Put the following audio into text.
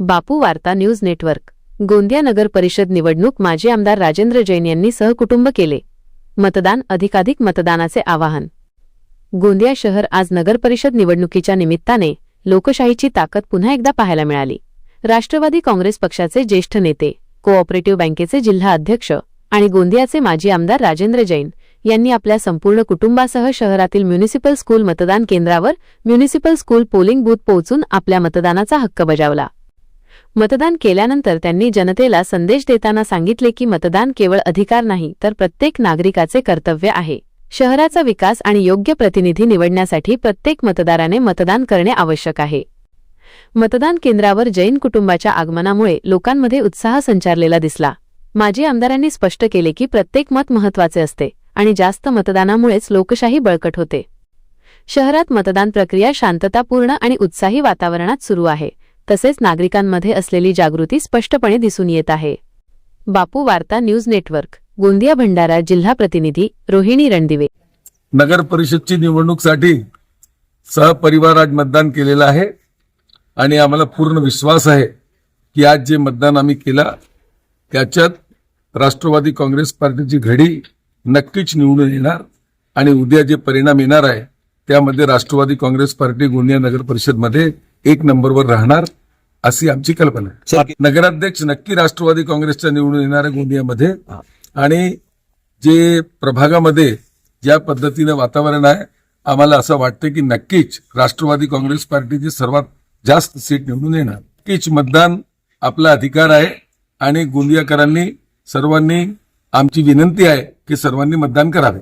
बापू वार्ता news network. Gondia नगर परिषद निवडणूक माजी आमदार राजेंद्र जैन यांनी सहकुटुंब केले. मतदान अधिकाधिक मतदानाचे आवाहन. गोंदिया शहर आज नगर परिषद निवडणुकीच्या निमित्ताने लोकशाहीची ताकद पुन्हा एकदा पाहायला मिळाली. राष्ट्रवादी काँग्रेस पक्षाचे ज्येष्ठ नेते कोऑपरेटिव्ह बँकेचे जिल्हा अध्यक्ष आणि गोंदियाचे माजी आमदार राजेंद्र जैन यांनी आपल्या संपूर्ण कुटुंबासह शहरातील म्युनिसिपल स्कूल मतदान केंद्रावर म्युनिसिपल स्कूल पोलिंग बूथ पोहोचून आपल्या मतदानाचा हक्क बजावला. मतदान केल्यानंतर त्यांनी जनतेला संदेश देताना सांगितले की मतदान केवळ अधिकार नाही तर प्रत्येक नागरिकाचे कर्तव्य आहे. शहराचा विकास आणि योग्य प्रतिनिधी निवडण्यासाठी प्रत्येक मतदाराने मतदान करणे आवश्यक आहे. मतदान केंद्रावर जैन कुटुंबाच्या आगमनामुळे लोकांमध्ये उत्साह संचारलेला दिसला. माजी आमदारांनी स्पष्ट केले की प्रत्येक मत महत्त्वाचे असते आणि जास्त मतदानामुळेच लोकशाही बळकट होते. शहरात मतदान प्रक्रिया शांततापूर्ण आणि उत्साही वातावरणात सुरू आहे. तसेच नागरिकांमध्ये असलेली जागृती स्पष्टपणे दिसून येत आहे. बापू वार्ता न्यूज नेटवर्क गोंदिया भंडारा जिल्हा प्रतिनिधी रोहिणी रणदिवे. नगर परिषदची निवडणूकसाठी सहपरिवार आज मतदान केलेलं आहे आणि आम्हाला पूर्ण विश्वास आहे की आज जे मतदान आम्ही केला त्याच्यात राष्ट्रवादी काँग्रेस पार्टीची घडी नक्कीच निवडून येणार आणि उद्या जे परिणाम येणार आहे त्यामध्ये राष्ट्रवादी काँग्रेस पार्टी गोंदिया नगर परिषदमध्ये एक नंबरवर राहणार. अशी आमची कल्पना आहे. नगराध्यक्ष नक्की राष्ट्रवादी काँग्रेसच्या निवडून येणार आहे गोंदियामध्ये आणि जे प्रभागामध्ये ज्या पद्धतीनं वातावरण आहे आम्हाला असं वाटतं की नक्कीच राष्ट्रवादी काँग्रेस पार्टीची सर्वात जास्त सीट निवडून येणार. नक्कीच मतदान आपला अधिकार आहे आणि गोंदियाकरांनी सर्वांनी आमची विनंती आहे की सर्वांनी मतदान करावे.